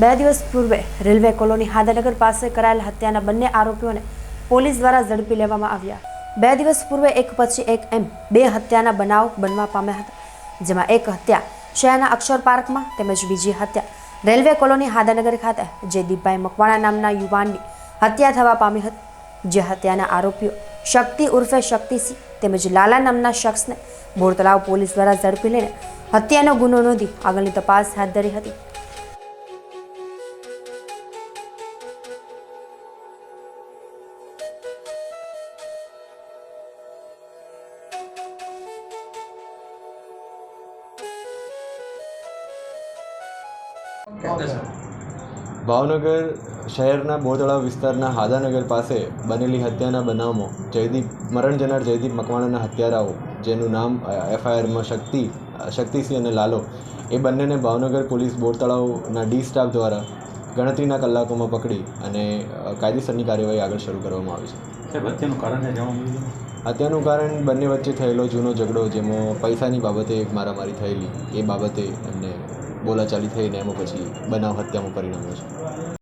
બે દિવસ પૂર્વે રેલવે કોલોની હાદાનગર પાસે કરાયેલ હત્યાના બંને આરોપીઓને પોલીસ દ્વારા ઝડપી લેવામાં આવ્યા. બે દિવસ પૂર્વે એક પછી એક એમ બે હત્યાના બનાવ બનવા પામ્યા હતા, જેમાં એક હત્યા શહેરના અક્ષર પાર્કમાં તેમજ બીજી હત્યા રેલવે કોલોની હાદાનગર ખાતે જયદીપભાઈ મકવાણા નામના યુવાનની હત્યા થવા પામી હતી. જે હત્યાના આરોપીઓ શક્તિ ઉર્ફે શક્તિસિંહ તેમજ લાલા નામના શખ્સને બોરતલાવ પોલીસ દ્વારા ઝડપી લઈને હત્યાનો ગુનો નોંધી આગળની તપાસ હાથ ધરી હતી. ભાવનગર શહેરના બોરતળાવ વિસ્તારના હાદાનગર પાસે બનેલી હત્યાના બનાવમાં જયદીપ, મરણ જનાર જયદીપ મકવાણાના હત્યારાઓ, જેનું નામ એફઆઈઆરમાં શક્તિ શક્તિસિંહ અને લાલો, એ બંનેને ભાવનગર પોલીસ બોરતળાવના ડી સ્ટાફ દ્વારા ગણતરીના કલાકોમાં પકડી અને કાયદેસરની કાર્યવાહી આગળ શરૂ કરવામાં આવી છે. સાહેબ હત્યાનું કારણ હત્યાનું કારણ બંને વચ્ચે થયેલો જૂનો ઝઘડો જેમાં પૈસાની બાબતે એક મારામારી થયેલી એ બાબતે એમને બોલાચાલી થઈને એમાં પછી બનાવ હત્યામાં પરિણમ્યો છે.